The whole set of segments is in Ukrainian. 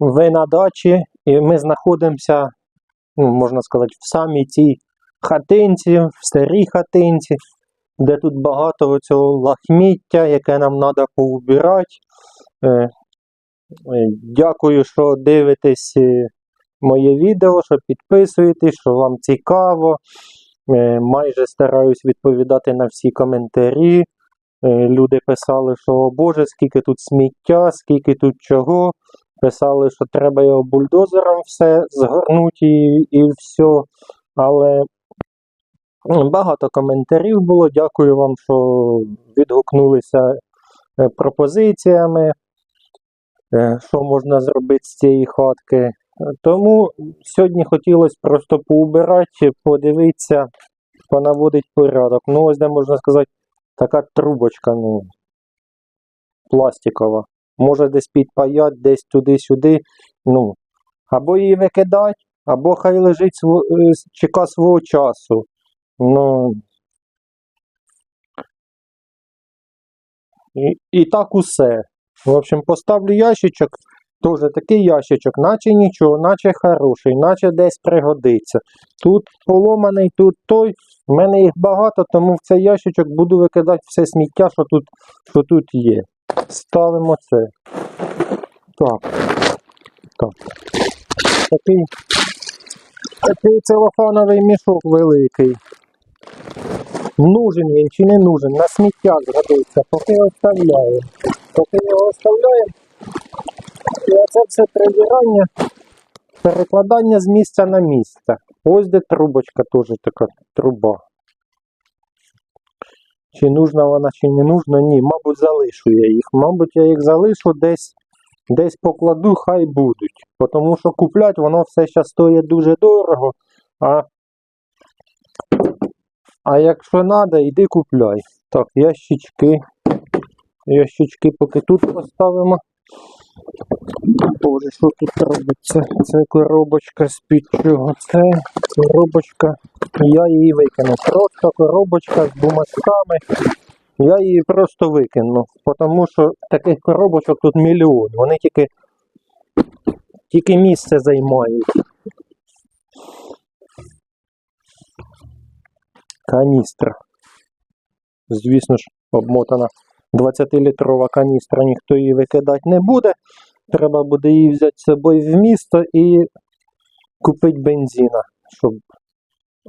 ви на дачі, і ми знаходимося, ну, можна сказати, в самій цій хатинці, в старій хатинці, де тут багато цього лахміття, яке нам треба поубирати. Е, е, Дякую, що дивитесь е, моє відео, що підписуєтесь, що вам цікаво. Майже стараюсь відповідати на всі коментарі. Люди писали, що о Боже, скільки тут сміття, скільки тут чого. Писали, що треба його бульдозером все згорнути і, і все. Але багато коментарів було. Дякую вам, що відгукнулися е, пропозиціями, е, що можна зробити з цієї хатки. Тому сьогодні хотілося просто поубирати, подивитися, понаводити порядок. Ну, ось де можна сказати, така трубочка, ну, пластикова. Може десь підпаять, десь туди-сюди. Ну, або її викидати, або хай лежить е, чека свого часу. Ну, і, і так усе. В общем, поставлю ящичок, теж такий ящичок, наче нічого, наче хороший, наче десь пригодиться. Тут поломаний, тут той. У мене їх багато, тому в цей ящичок буду викидати все сміття, що тут, що тут є. Ставимо це. Так. Так. Такий, такий целофановий мішок великий. Нужен він чи не нужен, на сміття згодиться, поки оставляємо. Поки його оставляємо, і оце все прибирання, перекладання з місця на місце. Ось де трубочка теж така труба. Чи нужна вона, чи не нужна? Ні, мабуть, залишу я їх. Мабуть, я їх залишу десь, десь покладу, хай будуть. Тому що купляти воно все ще стоїть дуже дорого. А, а якщо треба, йди купляй. Так, ящички. Ящички поки тут поставимо. Боже, що тут робиться? Це коробочка з-під чого? Це коробочка. Я її викину. Просто коробочка з бумажками. Я її просто викину. Тому що таких коробочок тут мільйон. Вони тільки, тільки місце займають. Каністра. Звісно ж, обмотана 20-літрова каністра, ніхто її викидати не буде. Треба буде її взяти з собою в місто і купити бензина, щоб,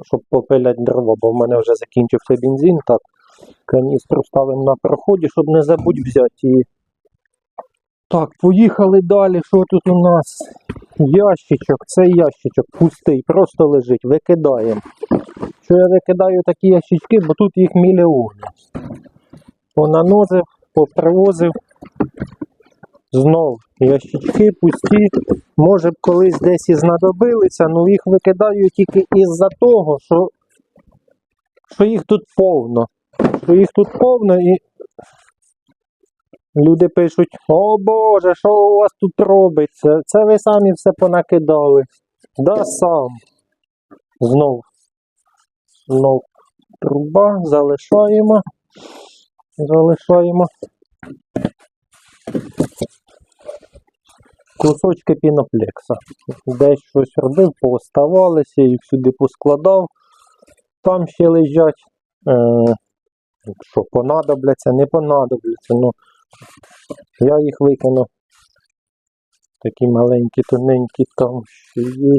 щоб попиляти дрова, бо в мене вже закінчився бензин. Так, каністру ставимо на проході, щоб не забудь взяти її. Так, поїхали далі. Що тут у нас? Ящичок, цей ящичок пустий, просто лежить, викидаємо. Що я викидаю такі ящички, бо тут їх мільйони. Понаносив, попривозив. Знов ящички пусті. Може б колись десь і знадобилися, але їх викидаю тільки із-за того, що, що їх тут повно. Що їх тут повно і люди пишуть: О Боже, що у вас тут робиться? Це ви самі все понакидали. Да сам. Знов. Знов труба, залишаємо. Залишаємо. Кусочки піноплекса. Десь щось робив, пооставалися, їх сюди поскладав. Там ще лежать. Е, що понадобляться, не понадобляться. Ну, я їх викину. Такі маленькі, тоненькі там ще є.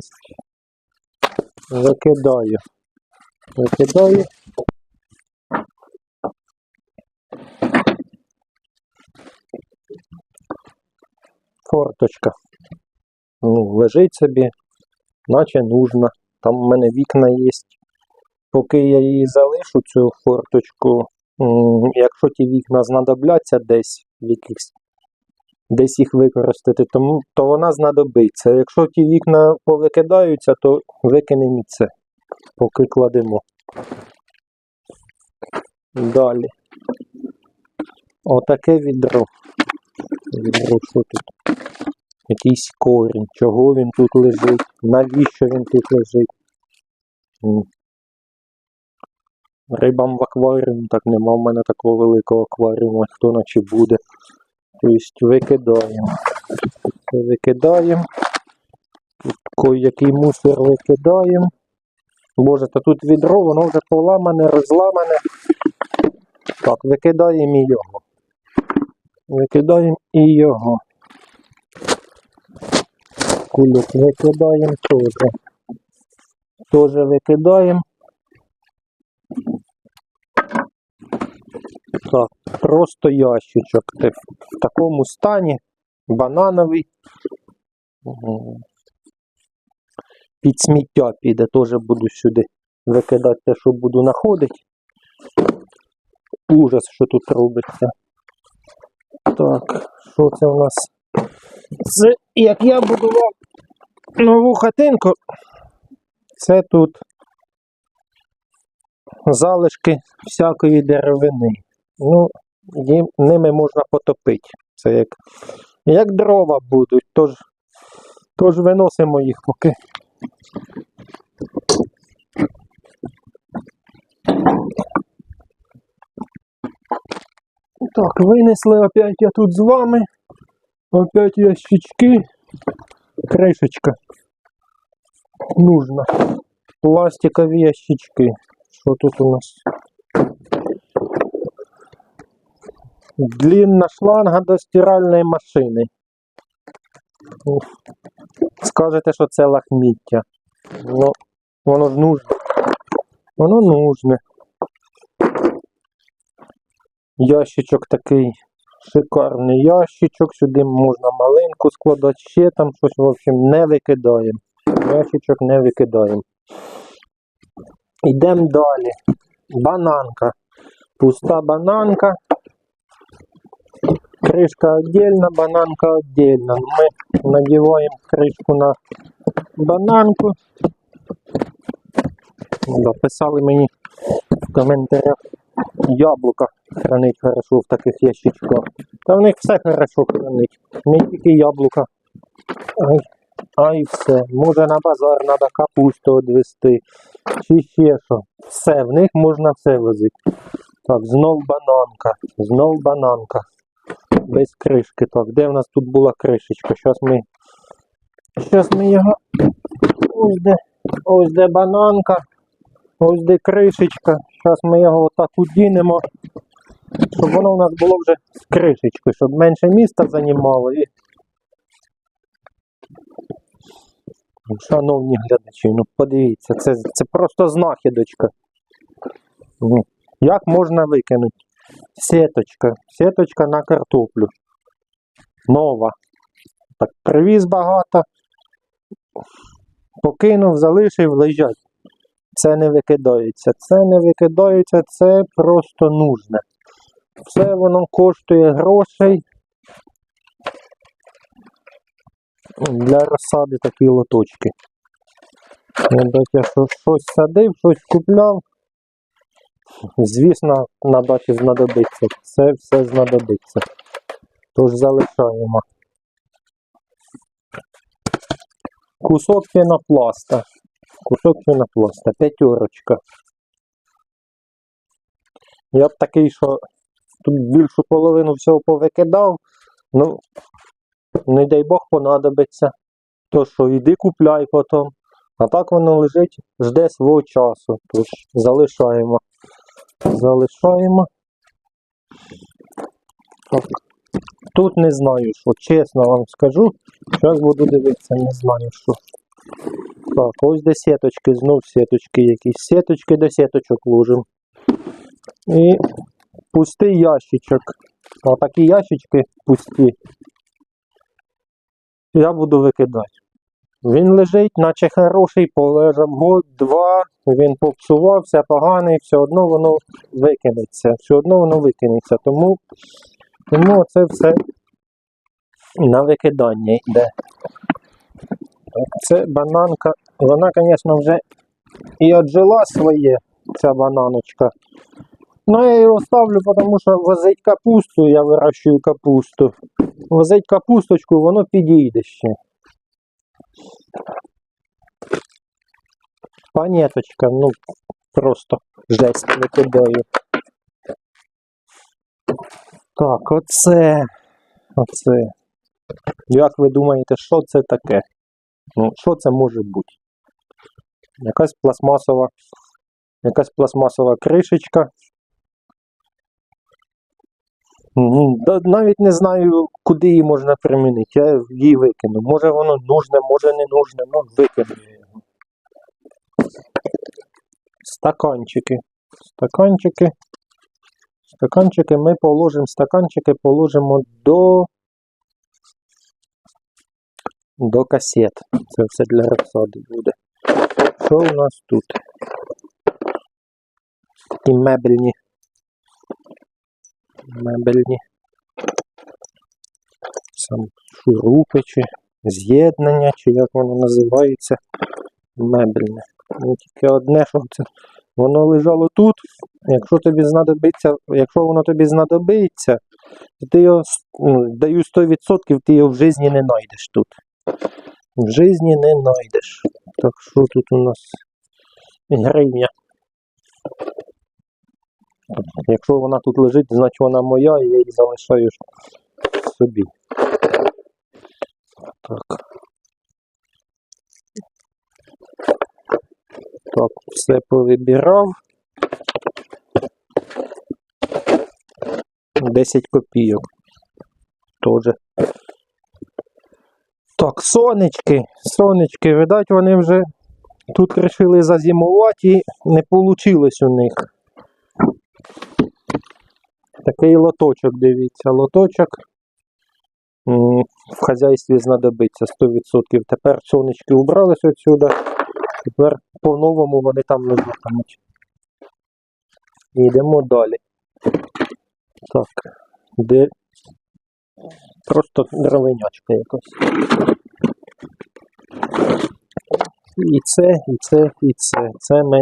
Викидаю. Викидаю. Форточка. Ну, лежить собі, наче нужно. Там у мене вікна є. Поки я її залишу, цю форточку, якщо ті вікна знадобляться десь в якихось, десь їх використати, тому, то вона знадобиться. Якщо ті вікна повикидаються, то викинемо це, поки кладемо. Далі. Отаке відро. Відро, що тут? Якийсь корінь. Чого він тут лежить? Навіщо він тут лежить? Рибам в акваріумі так нема в мене такого великого акваріуму, хто наче буде. Тобто викидаємо. Викидаємо. Тут кой-який мусор викидаємо. Боже, та тут відро, воно вже поламане, розламане. Так, викидаємо його. Викидаємо і його. Кульок викидаємо теж. Теж викидаємо. Так, просто ящичок. Ти в в такому стані. Банановий. Під сміття піде, теж буду сюди викидати те, що буду знаходити. Ужас, що тут робиться. Так, що це у нас? Це як я будував нову хатинку, це тут залишки всякої деревини. Ну, їм, ними можна потопити. Це як, як дрова будуть, тож, тож виносимо їх поки. Так, винесли опять я тут з вами. Опять ящички. Кришечка. Нужно. Пластикові ящички. Що тут у нас? Длинна шланга до стиральної машини. Уф. Скажете, що це лахміття. Ну, воно ж нужне. Воно нужне. Ящичок такий шикарний ящичок. Сюди можна малинку складати, ще там щось, в общем, не викидаємо. Ящичок не викидаємо. Йдемо далі. Бананка. Пуста бананка. Кришка отдельно, бананка отдельно. Ми надіваємо кришку на бананку. Да, писали мені в коментарях яблука хранить хорошо в таких ящичках. Та в них все хорошо хранить. Не тільки яблука. Ай, ай все. Може на базар треба капусту відвести. Чи ще що. Все, в них можна все возити. Так, знов бананка. Знов бананка. Без кришки. Так, де в нас тут була кришечка? Зараз ми. Зараз ми його. Ось де. Ось де бананка. Ось де кришечка. Зараз ми його отак удінемо, щоб воно у нас було вже з кришечкою, щоб менше міста займало. І... Шановні глядачі, ну подивіться, це, це просто знахідочка. Ну, як можна викинути? Сеточка. Сеточка на картоплю. Нова. Так, привіз багато. Покинув, залишив, лежать. Це не викидається. Це не викидається, це просто нужне. Все воно коштує грошей. Для розсади такі лоточки. Мабуть, я щось садив, щось купляв. Звісно, на даті знадобиться. Це все знадобиться. Тож залишаємо. Кусок пінопласта. Кусок пінопласта, п'ятерочка. Я б такий, що тут більшу половину всього повикидав, ну, не дай Бог понадобиться. То що йди купляй потім. А так воно лежить, жде свого часу. Тож залишаємо. Залишаємо. Так. Тут не знаю, що. Чесно вам скажу. Зараз буду дивитися, не знаю що. Так, ось де сіточки, знов сіточки якісь. Сіточки до сіточок ложимо. І пустий ящичок. Отакі ящички пусті. Я буду викидати. Він лежить, наче хороший, полежав год, два, він попсувався, поганий, все одно воно викинеться. Все одно воно викинеться. Тому, тому це все на викидання йде. Це бананка. Вона, звісно, вже і отжила своє, ця бананочка. Ну, я її оставлю, тому що возить капусту, я вирощую капусту. Возить капусточку, воно підійде ще. Панеточка, ну просто жесть викидаю. Так, оце. Оце. Як ви думаєте, що це таке? Ну, що це може бути? Якась пластмасова, якась пластмасова кришечка. Навіть не знаю, куди її можна примінити. Я її викину. Може воно нужне, може не нужне, ну викину його. Стаканчики. Стаканчики. Стаканчики ми положимо, стаканчики положимо до. До касет. Це все для розсади буде. Що у нас тут? Такі мебельні. Мебельні. Сам шурупи чи з'єднання, чи як воно називається. Мебельне. Ну, тільки одне, що це. Воно лежало тут. Якщо тобі знадобиться, якщо воно тобі знадобиться, то ти його ну, даю 100%, ти його в житті не знайдеш тут. В житті не знайдеш. Так що тут у нас гривня. Якщо вона тут лежить, значить вона моя, і я її залишаю собі. Так. Так, все повибирав. 10 копійок. Тоже. Так, сонечки. Сонечки, видать, вони вже тут вирішили зазимувати і не вийшло у них. Такий лоточок, дивіться, лоточок. В хазяйстві знадобиться 100%. Тепер сонечки убрались отсюда. Тепер по-новому вони там лежатимуть. Йдемо далі. Так. Де? Просто дровинячка якась. І це, і це, і це. Це ми,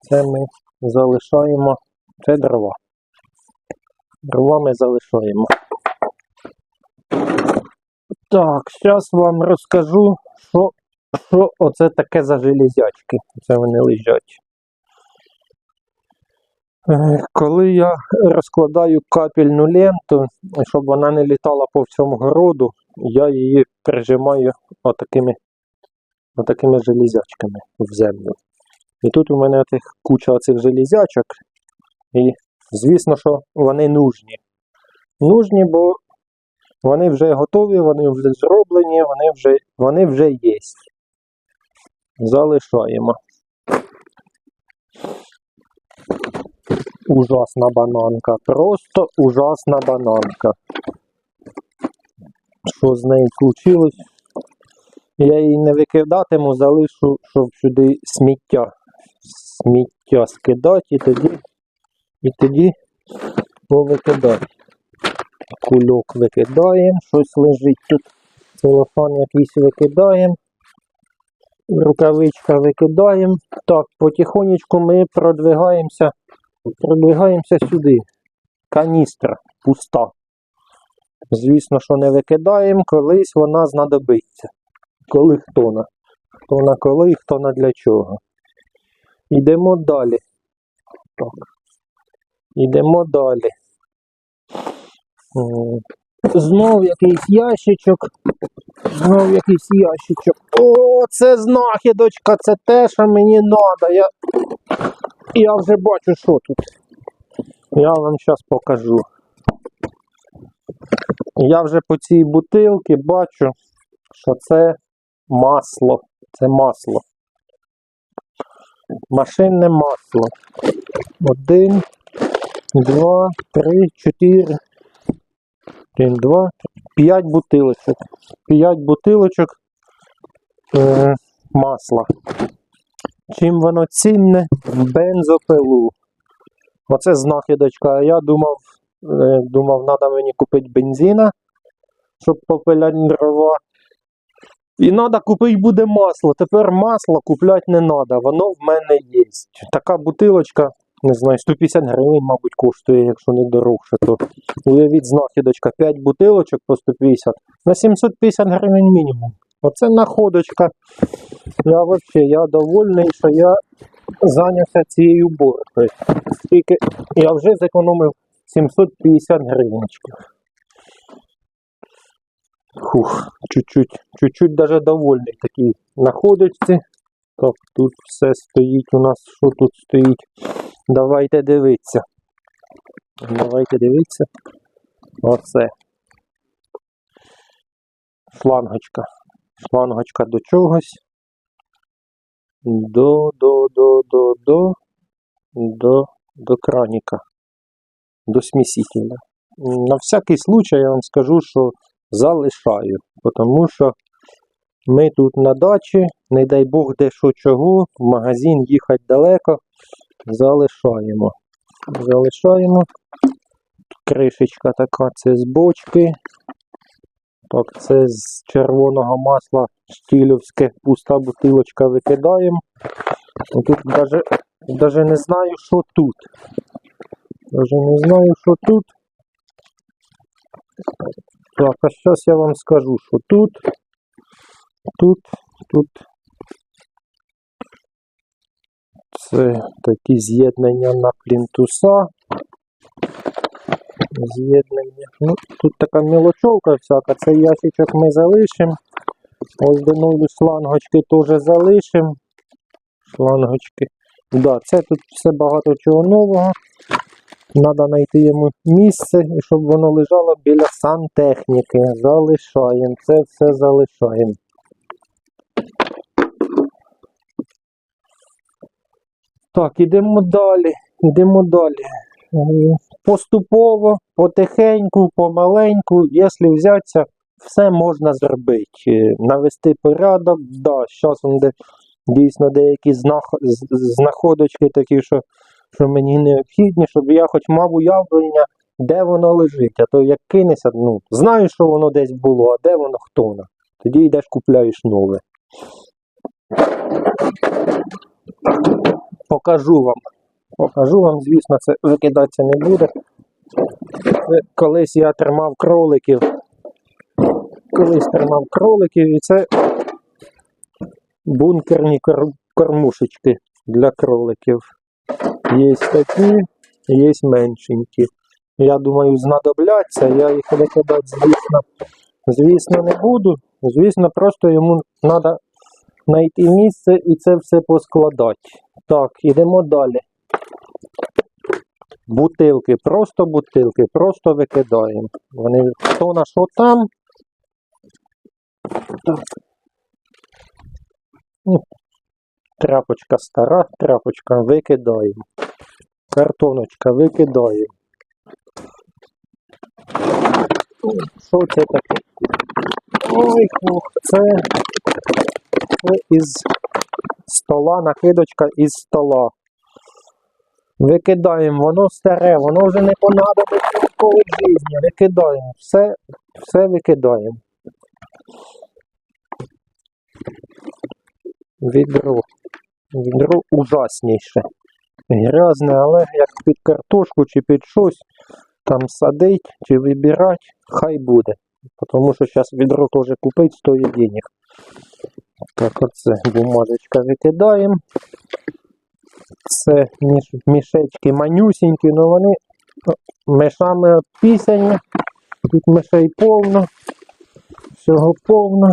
це ми залишаємо. Це дрова. Дрова ми залишаємо. Так, зараз вам розкажу, що, що оце таке за железячки. Це вони лежать. Е, Коли я розкладаю капельну ленту, щоб вона не літала по всьому городу, я її прижимаю отакими, отакими железячками в землю. І тут у мене тих куча цих железячок, і звісно, що вони нужні. Нужні, бо вони вже готові, вони вже зроблені, вони вже, вони вже є. Залишаємо. Ужасна бананка. Просто ужасна бананка. Що з нею случилось? Я її не викидатиму, залишу, щоб сюди сміття. Сміття скидати і тоді, і тоді повикидати. Кульок викидаємо, щось лежить тут. Целофан якийсь викидаємо. Рукавичка викидаємо. Так, потихонечку ми продвигаємося Продвигаємося сюди. Каністра пуста. Звісно, що не викидаємо, колись вона знадобиться. Коли хто на. Хто на коли, хто на для чого. Йдемо далі. Так. Йдемо далі. Знов якийсь ящичок. Знов якийсь ящичок. О, це знахідочка, це те, що мені треба. Я я вже бачу, що тут. Я вам зараз покажу. Я вже по цій бутилці бачу, що це масло. Це масло. Машинне масло. Один, два, три, чотири. Один, два, п'ять бутилочок. П'ять бутилочок е, масла. Чим воно цінне? Бензопилу. Оце знахідочка. Я думав, е, думав, треба мені купити бензина, щоб попиляти дрова. І треба купити буде масло. Тепер масло купляти не треба, воно в мене є. Така бутилочка, не знаю, 150 гривень, мабуть, коштує, якщо не дорогше, то уявіть знахідочка, 5 бутилочок по 150 на 750 гривень мінімум. Оце находочка. Я взагалі я довольний, що я зайнявся цією уборкою. Тільки я вже зекономив 750 гривень. Хух, чуть-чуть, чуть-чуть даже довольний такий находиться. Так, тут все стоїть у нас. Що тут стоїть? Давайте дивитися. Давайте дивитися. Оце. Шлангочка. Шлангочка до чогось. До, до, до, до, до, до, до краніка. До смісителя. На всякий случай я вам скажу, що залишаю, тому що ми тут на дачі, не дай Бог де що чого, в магазин їхати далеко, залишаємо. Залишаємо. Кришечка така, це з бочки. Так, це з червоного масла штілівське, пуста бутилочка викидаємо. Ну, Тут даже не знаю, що тут. Даже не знаю, що тут. Так, а зараз я вам скажу, що тут, тут, тут. Це такі з'єднання на плінтуса. З'єднання. Ну, тут така мілочовка всяка, цей ящичок ми залишимо. Ось до нулю шлангочки теж залишимо. Шлангочки. Да, це тут все багато чого нового. Треба знайти йому місце, і щоб воно лежало біля сантехніки. Залишаємо. Це все залишаємо. Так, ідемо далі. Ідемо далі. Е, Поступово, потихеньку, помаленьку, якщо взятися, все можна зробити. Е, Навести порядок, да, зараз де дійсно деякі знах- з- з- знаходочки такі, що, що мені необхідні, щоб я хоч мав уявлення, де воно лежить. А то як кинеся, ну, знаю, що воно десь було, а де воно, хто воно. Тоді йдеш купляєш нове. Покажу вам. Покажу вам, звісно, це викидатися не буде. Це колись я тримав кроликів. Колись тримав кроликів і це бункерні кор- кормушечки для кроликів. Є такі, є меншенькі. Я думаю, знадобляться, я їх викидати, звісно, звісно, не буду. Звісно, просто йому треба знайти місце і це все поскладати. Так, ідемо далі. Бутилки, просто бутилки, просто викидаємо. Вони хто на що там. Так. Тряпочка стара, тряпочка викидаємо. Картоночка викидаємо. Що це таке? Ой, хух, це, це із стола, накидочка із стола. Викидаємо, воно старе, воно вже не понадобиться ніколи в житті. Викидаємо. Все, все викидаємо. Відро. Відро ужасніше. Грязне, але як під картошку чи під щось там садить чи вибирати, хай буде. Тому що зараз відро теж купити стоїть денег. Так, оце бумажечка викидаємо. Це міш, мішечки манюсінькі, але вони о, мишами обпісані. Тут мишей повно. Всього повно.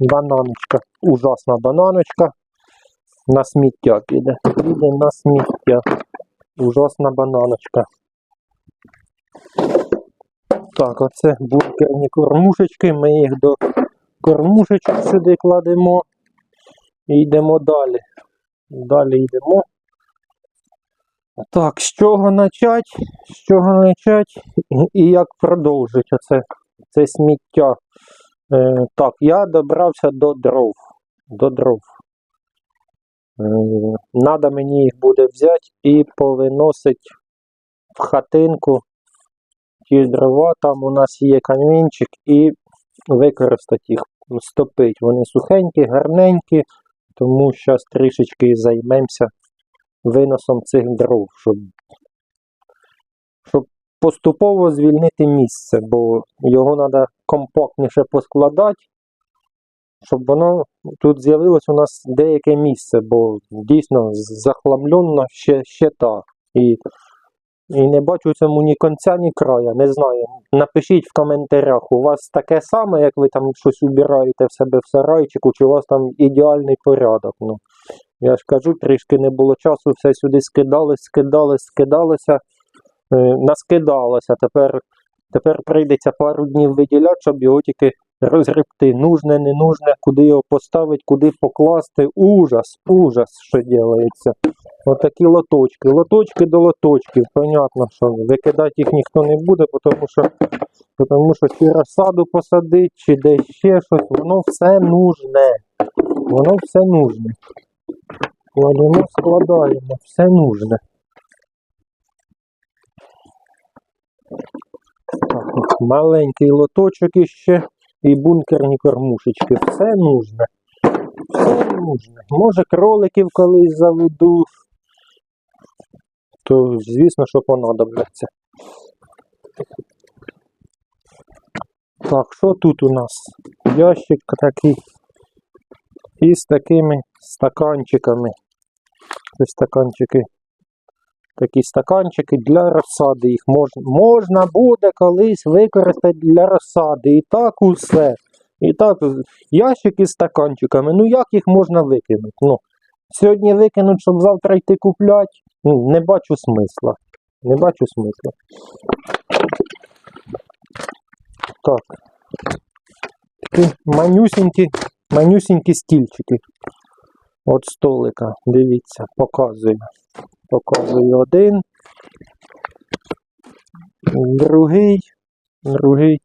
Бананочка. Ужасна бананочка. На сміття піде. Піде на сміття. Ужасна бананочка. Так, оце бункерні кормушечки. Ми їх до кормушечок сюди кладемо. І йдемо далі. Далі йдемо. Так, з чого почати? З чого почати і як продовжити оце це сміття? Е, так, я добрався до дров. До дров. Е, надо мені їх буде взяти і повиносити в хатинку ті дрова. Там у нас є камінчик і використати їх, стопити. Вони сухенькі, гарненькі, тому зараз трішечки займемося виносом цих дров, щоб, щоб поступово звільнити місце, бо його треба компактніше поскладати, щоб воно тут з'явилось у нас деяке місце, бо дійсно захламлено ще, ще так. І І не бачу цьому ні конця, ні края. Не знаю. Напишіть в коментарях, у вас таке саме, як ви там щось убираєте в себе в сарайчику, чи у вас там ідеальний порядок. Ну, я ж кажу, трішки не було часу, все сюди скидалось, скидалось, скидалося, е, наскидалося. Тепер, тепер прийдеться пару днів виділяти, щоб його тільки розгребти. Нужне, не нужне, куди його поставити, куди покласти. Ужас, ужас, що ділається. Отакі лоточки. Лоточки до лоточків. Понятно, що викидати їх ніхто не буде, тому що, тому що чи розсаду посадить, чи десь ще щось, воно все нужне. Воно все нужне. Кладемо, складаємо, все нужне. Так, маленький лоточок іще і бункерні кормушечки. Все нужне. Все нужне. Може кроликів колись заведу, то звісно, що понадобляться. Так, що тут у нас? Ящик такий із такими стаканчиками. Це стаканчики. Такі стаканчики для розсади. Їх можна, можна буде колись використати для розсади. І так усе. І так, ящики з стаканчиками. Ну як їх можна викинути? Ну, сьогодні викинуть, щоб завтра йти купляти. Ну, не бачу смисла. Не бачу смисла. Так. Такі манюсінькі, манюсінькі стільчики. От столика. Дивіться, показую. Показую один. Другий. Другий.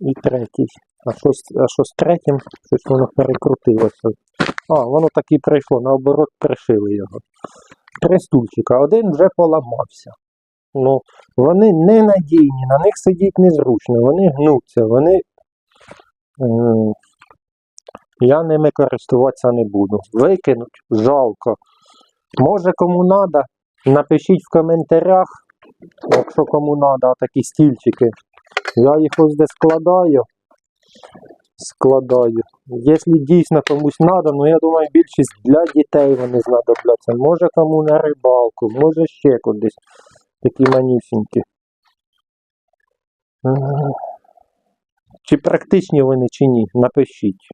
І третій. А що, а що з третім? Щось воно перекрутилося. А, воно так і прийшло, наоборот, пришили його. Три стульчика. Один вже поламався. Ну, вони ненадійні, на них сидіти незручно, вони гнуться, вони. Е, я ними користуватися не буду. Викинуть, жалко. Може кому треба, напишіть в коментарях, якщо кому треба, такі стільчики. Я їх ось де складаю. Складаю. Якщо дійсно комусь треба, ну я думаю, більшість для дітей вони знадобляться. Може кому на рибалку, може ще кудись. Такі манюсінькі. Чи практичні вони, чи ні, напишіть.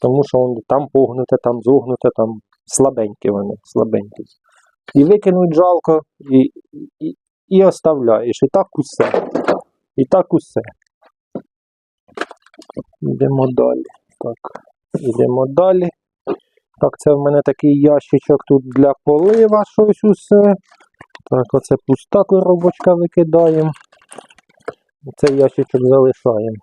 Тому що там погнуте, там зогнуте, там слабенькі вони, слабенькі. І викинуть жалко, і, і, і оставляєш. І так усе. І так усе. Йдемо далі. Так, йдемо далі. Так, це в мене такий ящичок тут для полива щось усе. Так, оце пуста коробочка викидаємо. Цей ящичок залишаємо.